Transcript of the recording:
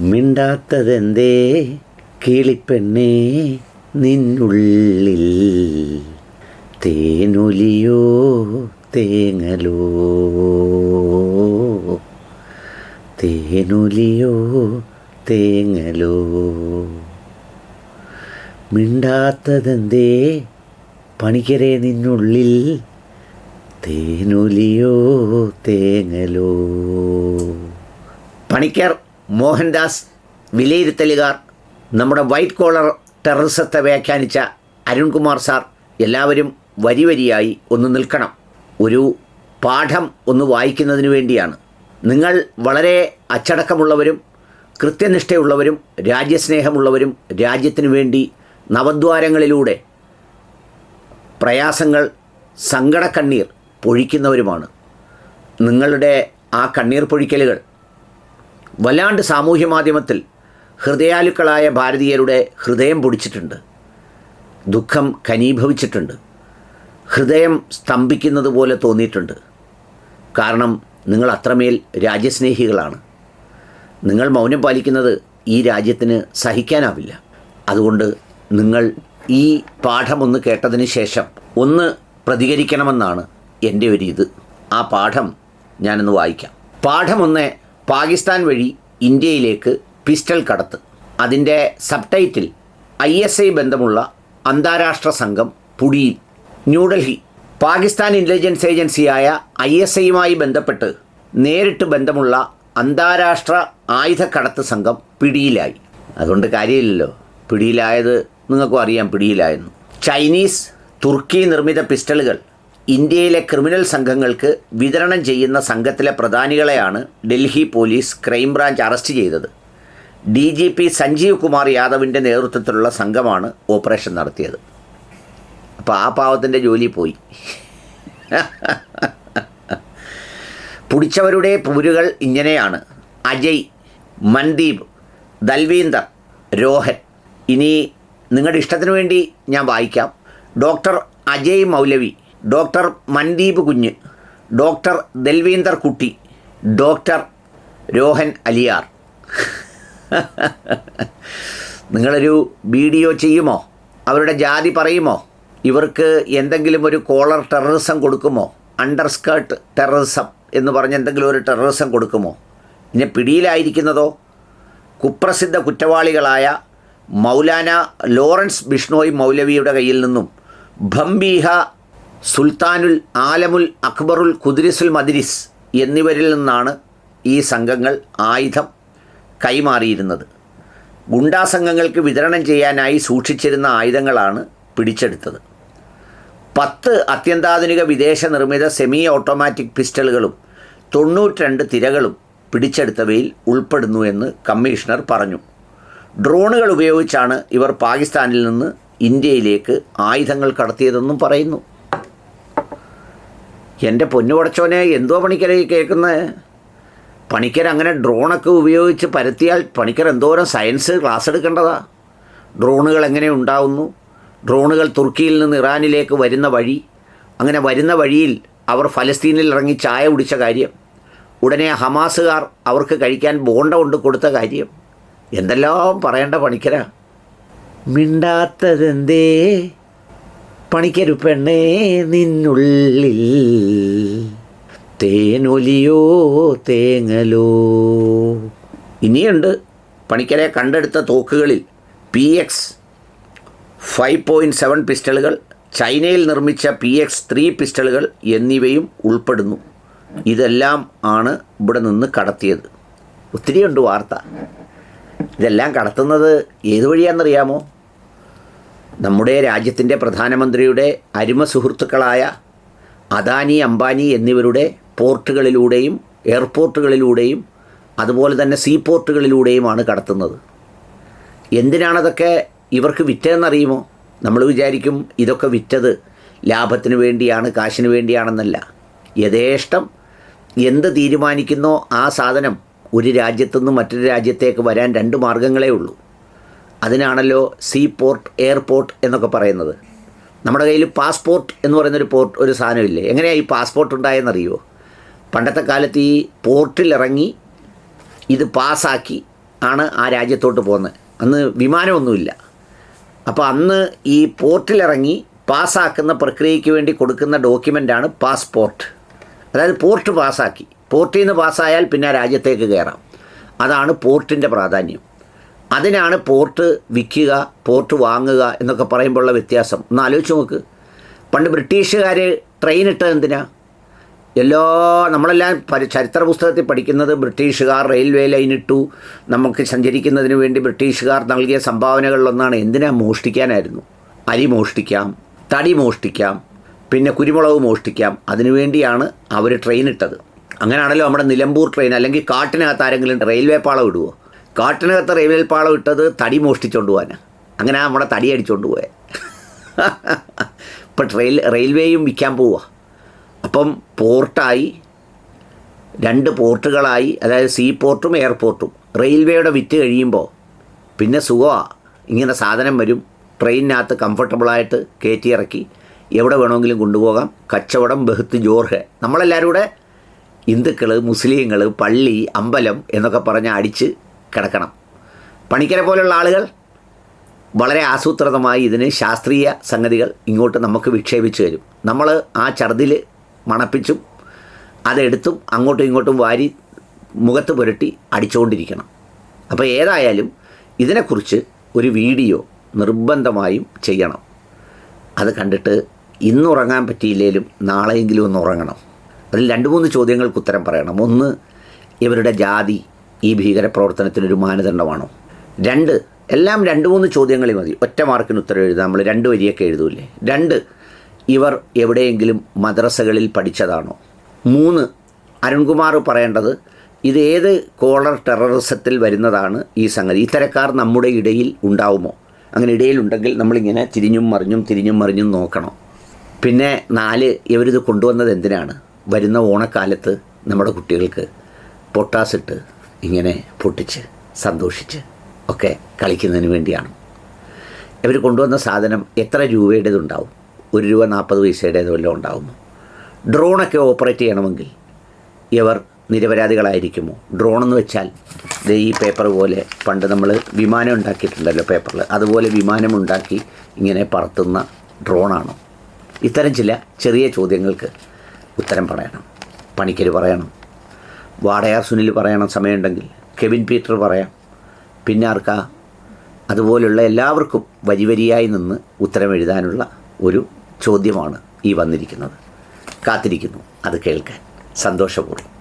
മിണ്ടാത്തതെന്തേ? കിളിപ്പെണ്ണേ നിന്നുള്ളിൽ തേനൊലിയോ തേങ്ങലോ? തേനൊലിയോ തേങ്ങലോ? മിണ്ടാത്തതെന്തേ? പണിക്കരെ നിന്നുള്ളിൽ തേനൊലിയോ തേങ്ങലോ? പണിക്കർ മോഹൻദാസ് വിലയിരുത്തലുകാർ നമ്മുടെ white collar ടെററിസത്തെ വ്യാഖ്യാനിച്ച അരുൺകുമാർ സാർ എല്ലാവരും വരി വരിയായി ഒന്ന് നിൽക്കണം. ഒരു പാഠം ഒന്ന് വായിക്കുന്നതിന് വേണ്ടിയാണ്. നിങ്ങൾ വളരെ അച്ചടക്കമുള്ളവരും കൃത്യനിഷ്ഠയുള്ളവരും രാജ്യസ്നേഹമുള്ളവരും രാജ്യത്തിനു വേണ്ടി നവദ്വാരങ്ങളിലൂടെ പ്രയാസങ്ങൾ സങ്കടക്കണ്ണീർ പൊഴിക്കുന്നവരുമാണ്. നിങ്ങളുടെ ആ കണ്ണീർ പൊഴിക്കലുകൾ വല്ലാണ്ട് സാമൂഹ്യ മാധ്യമത്തിൽ ഹൃദയാലുക്കളായ ഭാരതീയരുടെ ഹൃദയം പൊടിച്ചിട്ടുണ്ട്. ദുഃഖം ഖനീഭവിച്ചിട്ടുണ്ട് ഹൃദയം സ്തംഭിക്കുന്നത് പോലെ തോന്നിയിട്ടുണ്ട്. കാരണം നിങ്ങൾ അത്രമേൽ രാജ്യസ്നേഹികളാണ്. നിങ്ങൾ മൗനം പാലിക്കുന്നത് ഈ രാജ്യത്തിന് സഹിക്കാനാവില്ല. അതുകൊണ്ട് നിങ്ങൾ ഈ പാഠമൊന്ന് കേട്ടതിന് ശേഷം ഒന്ന് പ്രതികരിക്കണമെന്നാണ് എന്റെ ഒരു ഇത്. ആ പാഠം ഞാനൊന്ന് വായിക്കാം. പാഠമൊന്ന് പാകിസ്ഥാൻ വഴി ഇന്ത്യയിലേക്ക് പിസ്റ്റൾ കടത്ത്. അതിന്റെ subtitle I S I ബന്ധമുള്ള അന്താരാഷ്ട്ര സംഘം പുടിയിൽ. ന്യൂഡൽഹി. പാകിസ്ഥാൻ ഇന്റലിജൻസ് ഏജൻസിയായ ഐ എസ് ഐയുമായി ബന്ധപ്പെട്ട് നേരിട്ട് ബന്ധമുള്ള അന്താരാഷ്ട്ര ആയുധക്കടത്ത് സംഘം പിടിയിലായി. അതുകൊണ്ട് കാര്യമില്ലല്ലോ. പിടിയിലായത് നിങ്ങൾക്കും അറിയാം പിടിയിലായെന്ന്. ചൈനീസ് തുർക്കി നിർമ്മിത പിസ്റ്റളുകൾ ഇന്ത്യയിലെ ക്രിമിനൽ സംഘങ്ങൾക്ക് വിതരണം ചെയ്യുന്ന സംഘത്തിലെ പ്രധാനികളെയാണ് Delhi police crime branch arrest ചെയ്തത്. D G P Sanjeev Kumar യാദവിന്റെ നേതൃത്വത്തിലുള്ള സംഘമാണ് ഓപ്പറേഷൻ നടത്തിയത്. അപ്പോൾ ആ പാവത്തിന്റെ ജോലി പോയി. പുടിച്ചവരുടെ പൂരുകൾ ഇങ്ങനെയാണ്. അജയ് മൻദീപ് ദൽവീന്ദർ രോഹൻ. ഇനി നിങ്ങളുടെ ഇഷ്ടത്തിന് വേണ്ടി ഞാൻ വായിക്കാം. ഡോക്ടർ അജയ് മൗലവി ഡോക്ടർ മൻദീപ് കുഞ്ഞ് ഡോക്ടർ ദൽവീന്ദർ കുട്ടി ഡോക്ടർ രോഹൻ അലിയാർ. നിങ്ങളൊരു വീഡിയോ ചെയ്യുമോ? അവരുടെ ജാതി പറയുമോ? ഇവർക്ക് എന്തെങ്കിലും ഒരു കോളർ ടെററിസം കൊടുക്കുമോ? അണ്ടർ സ്കേർട്ട് ടെററിസം എന്ന് പറഞ്ഞ് എന്തെങ്കിലും ഒരു ടെററിസം കൊടുക്കുമോ? ഇനി പിടിയിലായിരിക്കുന്നതോ? കുപ്രസിദ്ധ കുറ്റവാളികളായ മൗലാന ലോറൻസ് ബിഷ്ണോയ് മൗലവിയുടെ കയ്യിൽ നിന്നും ഭംബീഹ സുൽത്താനുൽ ആലമുൽ അക്ബറുൽ കുദ്രിസുൽ മദ്രിസ് എന്നിവരിൽ നിന്നാണ് ഈ സംഘങ്ങൾ ആയുധം കൈമാറിയിരുന്നത്. ഗുണ്ടാ സംഘങ്ങൾക്ക് വിതരണം ചെയ്യാനായി സൂക്ഷിച്ചിരുന്ന ആയുധങ്ങളാണ് പിടിച്ചെടുത്തത്. പത്ത് അത്യന്താധുനിക വിദേശ നിർമ്മിത സെമി ഓട്ടോമാറ്റിക് പിസ്റ്റളുകളും തൊണ്ണൂറ്റിരണ്ട് തിരകളും പിടിച്ചെടുത്തവയിൽ ഉൾപ്പെടുന്നു എന്ന് കമ്മീഷണർ പറഞ്ഞു. ഡ്രോണുകൾ ഉപയോഗിച്ചാണ് ഇവർ പാകിസ്ഥാനിൽ നിന്ന് ഇന്ത്യയിലേക്ക് ആയുധങ്ങൾ കടത്തിയതെന്നും പറയുന്നു. എന്റെ പൊന്നു പടച്ചോനെ എന്തോ പണിക്കരെ കേൾക്കുന്നത് പണിക്കർ അങ്ങനെ ഡ്രോണൊക്കെ ഉപയോഗിച്ച് പരത്തിയാൽ പണിക്കർ എന്തോരം സയൻസ് ക്ലാസ് എടുക്കേണ്ടതാ? ഡ്രോണുകൾ എങ്ങനെ ഉണ്ടാവുന്നു? ഡ്രോണുകൾ തുർക്കിയിൽ നിന്ന് ഇറാനിലേക്ക് വരുന്ന വഴി അങ്ങനെ വരുന്ന വഴിയിൽ അവർ ഫലസ്തീനിൽ ഇറങ്ങി ചായ കുടിച്ച കാര്യം ഉടനെ ഹമാസുകാർ അവർക്ക് കഴിക്കാൻ ബോണ്ട കൊണ്ട് കൊടുത്ത കാര്യം എന്തെല്ലാം പറയേണ്ട പണിക്കരാ? മിണ്ടാത്തതെന്തേ? പണിക്കരു പെണ്ണേ നിന്നുള്ളിൽ. തേനൊലിയോ തേങ്ങലോ. ഇനിയുണ്ട് പണിക്കരെ കണ്ടെടുത്ത തോക്കുകളിൽ P X five point seven പിസ്റ്റളുകൾ ചൈനയിൽ നിർമ്മിച്ച പി എക്സ് ത്രീ പിസ്റ്റളുകൾ എന്നിവയും ഉൾപ്പെടുന്നു. ഇതെല്ലാം ആണ് ഇവിടെ നിന്ന് കടത്തിയത്. ഒത്തിരിയുണ്ട് വാർത്ത. ഇതെല്ലാം കടത്തുന്നത് ഏത് വഴിയാണെന്നറിയാമോ? നമ്മുടെ രാജ്യത്തിന്റെ പ്രധാനമന്ത്രിയുടെ അരുമ സുഹൃത്തുക്കളായ അദാനി അംബാനി എന്നിവരുടെ പോർട്ടുകളിലൂടെയും എയർപോർട്ടുകളിലൂടെയും അതുപോലെ തന്നെ സീ പോർട്ടുകളിലൂടെയുമാണ് കടത്തുന്നത്. എന്തിനാണതൊക്കെ ഇവർക്ക് വിറ്റതെന്നറിയുമോ? നമ്മൾ വിചാരിക്കും ഇതൊക്കെ വിറ്റത് ലാഭത്തിന് വേണ്ടിയാണ് കാശിന് വേണ്ടിയാണെന്നല്ല. യഥേഷ്ടം എന്ത് തീരുമാനിക്കുന്നോ ആ സാധനം ഒരു രാജ്യത്തുനിന്ന് മറ്റൊരു രാജ്യത്തേക്ക് വരാൻ രണ്ട് മാർഗങ്ങളേ ഉള്ളൂ. അതിനാണല്ലോ സീ പോർട്ട് എയർപോർട്ട് എന്നൊക്കെ പറയുന്നത്. നമ്മുടെ കയ്യിൽ പാസ്പോർട്ട് എന്ന് പറയുന്നൊരു പോർട്ട് ഒരു സാധനമില്ലേ? എങ്ങനെയാണ് ഈ പാസ്പോർട്ട് ഉണ്ടായെന്നറിയോ? പണ്ടത്തെ കാലത്ത് ഈ പോർട്ടിലിറങ്ങി ഇത് പാസ്സാക്കി ആണ് ആ രാജ്യത്തോട്ട് പോകുന്നത് അന്ന് വിമാനമൊന്നുമില്ല. അപ്പോൾ അന്ന് ഈ പോർട്ടിലിറങ്ങി പാസ്സാക്കുന്ന പ്രക്രിയയ്ക്ക് വേണ്ടി കൊടുക്കുന്ന ഡോക്യുമെന്റാണ് പാസ്പോർട്ട് അതായത് പോർട്ട് പാസ്സാക്കി. പോർട്ടിൽ നിന്ന് പാസ്സായാൽ പിന്നെ രാജ്യത്തേക്ക് കയറാം. അതാണ് പോർട്ടിന്റെ പ്രാധാന്യം. അതിനാണ് പോർട്ട് വിൽക്കുക പോർട്ട് വാങ്ങുക എന്നൊക്കെ പറയുമ്പോഴുള്ള വ്യത്യാസം. ഒന്ന് ആലോചിച്ച് നോക്ക്. പണ്ട് ബ്രിട്ടീഷുകാർ ട്രെയിൻ ഇട്ടത് എന്തിനാ? എല്ലാ നമ്മളെല്ലാം ചരിത്ര പുസ്തകത്തിൽ പഠിക്കുന്നത് ബ്രിട്ടീഷുകാർ റെയിൽവേ ലൈൻ ഇട്ടു. നമുക്ക് സഞ്ചരിക്കുന്നതിന് വേണ്ടി ബ്രിട്ടീഷുകാർ നൽകിയ സംഭാവനകളിലൊന്നാണ് എന്തിനാ മോഷ്ടിക്കാനായിരുന്നു? അരി മോഷ്ടിക്കാം തടി മോഷ്ടിക്കാം പിന്നെ കുരുമുളക് മോഷ്ടിക്കാം. അതിനുവേണ്ടിയാണ് അവർ ട്രെയിൻ ഇട്ടത്. അങ്ങനെയാണല്ലോ നമ്മുടെ നിലമ്പൂർ ട്രെയിൻ അല്ലെങ്കിൽ കാട്ടിനകത്ത് ആരെങ്കിലും റെയിൽവേ പാളം ഇടുവോ? കാട്ടിനകത്ത് റെയിൽവേ പാളം ഇട്ടത് തടി മോഷ്ടിച്ചുകൊണ്ട് പോകാനാണ് അങ്ങനെ നമ്മുടെ തടി അടിച്ചുകൊണ്ട് പോയെ. ഇപ്പം ട്രെയിൽ റെയിൽവേയും വിൽക്കാൻ പോവുക അപ്പം പോർട്ടായി രണ്ട് പോർട്ടുകളായി അതായത് സീ പോർട്ടും എയർപോർട്ടും റെയിൽവേയുടെ വിറ്റ് കഴിയുമ്പോൾ പിന്നെ സുഖമാണ് ഇങ്ങനെ സാധനം വരും. ട്രെയിനിനകത്ത് കംഫർട്ടബിളായിട്ട് കയറ്റി ഇറക്കി എവിടെ വേണമെങ്കിലും കൊണ്ടുപോകാം. കച്ചവടം ബഹുത്ത് ജോർഹ്. നമ്മളെല്ലാവരും കൂടെ ഹിന്ദുക്കൾ മുസ്ലിങ്ങൾ പള്ളി അമ്പലം എന്നൊക്കെ പറഞ്ഞ് അടിച്ച് കിടക്കണം. പണിക്കരെ പോലുള്ള ആളുകൾ വളരെ ആസൂത്രിതമായി ഇതിന് ശാസ്ത്രീയ സംഗതികൾ ഇങ്ങോട്ട് നമുക്ക് വിക്ഷേപിച്ചു തരും. നമ്മൾ ആ ഛർദിൽ മണപ്പിച്ചും അതെടുത്തും അങ്ങോട്ടും ഇങ്ങോട്ടും വാരി മുഖത്ത് പുരട്ടി അടിച്ചുകൊണ്ടിരിക്കണം. അപ്പോൾ ഏതായാലും ഇതിനെക്കുറിച്ച് ഒരു വീഡിയോ നിർബന്ധമായും ചെയ്യണം. അത് കണ്ടിട്ട് ഇന്നുറങ്ങാൻ പറ്റിയില്ലേലും നാളെയെങ്കിലും ഒന്ന് ഉറങ്ങണം. അതിൽ രണ്ട് മൂന്ന് ചോദ്യങ്ങൾക്ക് ഉത്തരം പറയണം. ഒന്ന് ഇവരുടെ ജാതി. ഈ ഭീകരപ്രവർത്തനത്തിനൊരു മാനദണ്ഡമാണോ? രണ്ട് എല്ലാം രണ്ട് മൂന്ന് ചോദ്യങ്ങളിൽ മതി. ഒറ്റ മാർക്കിന് ഉത്തരം എഴുതാം. നമ്മൾ രണ്ട് വരിയൊക്കെ എഴുതൂലേ രണ്ട് ഇവർ എവിടെയെങ്കിലും മദ്രസകളിൽ പഠിച്ചതാണോ? മൂന്ന് അരുൺകുമാർ പറയേണ്ടത് ഇത് ഏത് കോളർ ടെററിസത്തിൽ വരുന്നതാണ് ഈ സംഗതി? ഇത്തരക്കാർ നമ്മുടെ ഇടയിൽ ഉണ്ടാവുമോ? അങ്ങനെ ഇടയിലുണ്ടെങ്കിൽ നമ്മളിങ്ങനെ തിരിഞ്ഞും മറിഞ്ഞും തിരിഞ്ഞും മറിഞ്ഞും നോക്കണം. പിന്നെ നാല് ഇവരിത് കൊണ്ടുവന്നത് എന്തിനാണ്? വരുന്ന ഓണക്കാലത്ത് നമ്മുടെ കുട്ടികൾക്ക് പൊട്ടാസിട്ട് ഇങ്ങനെ പൊട്ടിച്ച് സന്തോഷിച്ച് ഒക്കെ കളിക്കുന്നതിന് വേണ്ടിയാണ്. ഇവർ കൊണ്ടുവന്ന സാധനം എത്ര രൂപയുടേതുണ്ടാവും? ഒരു രൂപ നാൽപ്പത് പൈസയുടേത് വല്ലതും ഉണ്ടാവുമോ? ഡ്രോണൊക്കെ ഓപ്പറേറ്റ് ചെയ്യണമെങ്കിൽ ഇവർ നിരപരാധികളായിരിക്കുമോ? ഡ്രോൺ എന്ന് വെച്ചാൽ ഈ പേപ്പർ പോലെ പണ്ട് നമ്മൾ വിമാനം ഉണ്ടാക്കിയിട്ടുണ്ടല്ലോ പേപ്പറിൽ അതുപോലെ വിമാനം ഉണ്ടാക്കി ഇങ്ങനെ പറത്തുന്ന ഡ്രോണാണോ. ഇത്തരം ചില ചെറിയ ചോദ്യങ്ങൾക്ക് ഉത്തരം പറയണം. പണിക്കര് പറയണം. വാടയാർ സുനിൽ പറയണം സമയമുണ്ടെങ്കിൽ കെവിൻ പീറ്റർ പറയാം. പിന്നെ ആർക്കാ? അതുപോലുള്ള എല്ലാവർക്കും വരി വരിയായി നിന്ന് ഉത്തരം എഴുതാനുള്ള ഒരു ചോദ്യമാണ് ഈ വന്നിരിക്കുന്നത്. കാത്തിരിക്കുന്നു. അത് കേൾക്കാൻ സന്തോഷപൂർവം.